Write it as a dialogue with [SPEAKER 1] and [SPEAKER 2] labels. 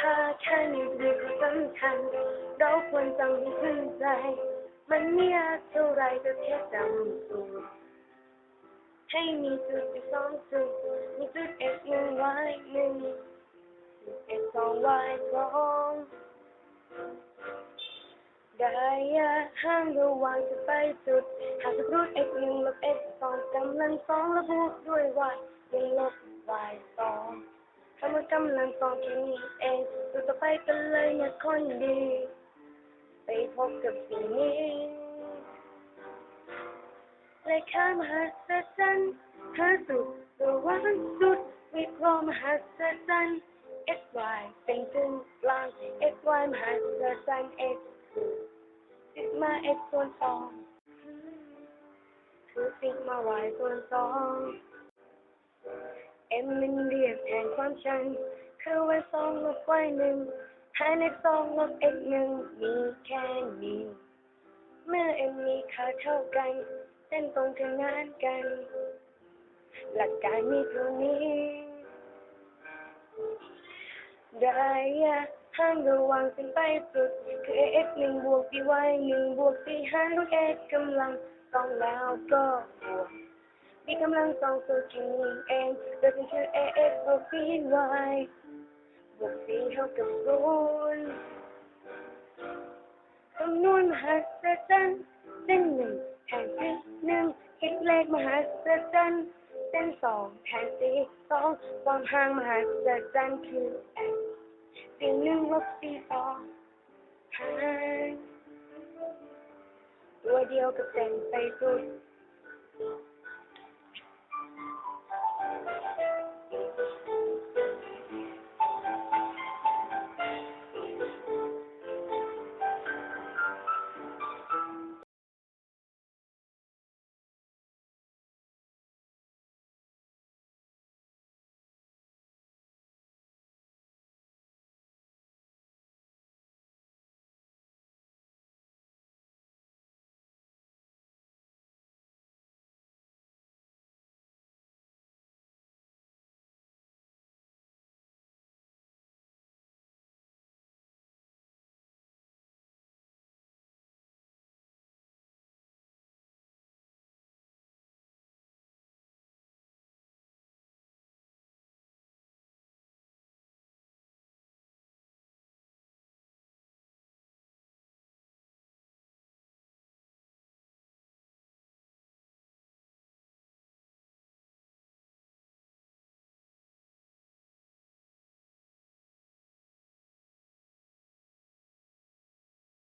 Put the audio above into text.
[SPEAKER 1] ถ้าแค่นี้เรื่องสำคัญ เราควรจำให้ขึ้นใจ มันไม่ยากเท่าไรก็แค่จำสูตรให้มีจุดอยู่สองจุดมีจุด x หนึ่ง y หนึ่งจุด x สอง y สองได้ยาห้างระหว่างจะไปจุด หากจะรูท x หนึ่งลบ x สองกำลังสองแล้วบวกด้วย y ยังลบ y สอง คำว่ากำลังสองแค่นี้เองดูต่อไปกันเลยนะคนดี ไปพบกับสิ่งนี้เลขามหัศจรรย์หาสุดระหว่างสุดวิเคราะห์มหัศจรรย์ x y เป็นกึ่งกลาง x y มหัศจรรย์ x ซิกมา x ส่วนสองคือซิกมา y ส่วนสอง m มันเรียกแทนความชันคือ y สองลบ y หนึ่งหาร x สองลบ x หนึ่งมีแค่นี้เมื่อ m มีค่าเท่ากันเส้นตรงทำงานกัน หลักการมีเท่านี้ได้ยะห่างระหว่างเส้นไปสุด คือ ax หนึ่งบวก by หนึ่งบวก c หารด้วย x กำลังสองแล้วก็บวก b กำลังสองส่วนที่นี้เองโดยเป็นชื่อ ax บวก by บวก c เท่ากับศูนย์คำนวณมหัศจรรย์เส้นหนึ่งแทนสี่หนึ่งคิดเลขมหัศจรรย์เส้นสองแทนสี่สองความห่างมหัศจรรย์คือ x สี่หนึ่งลบสี่สองห่างตัวเดียวกับเส้นไปสุด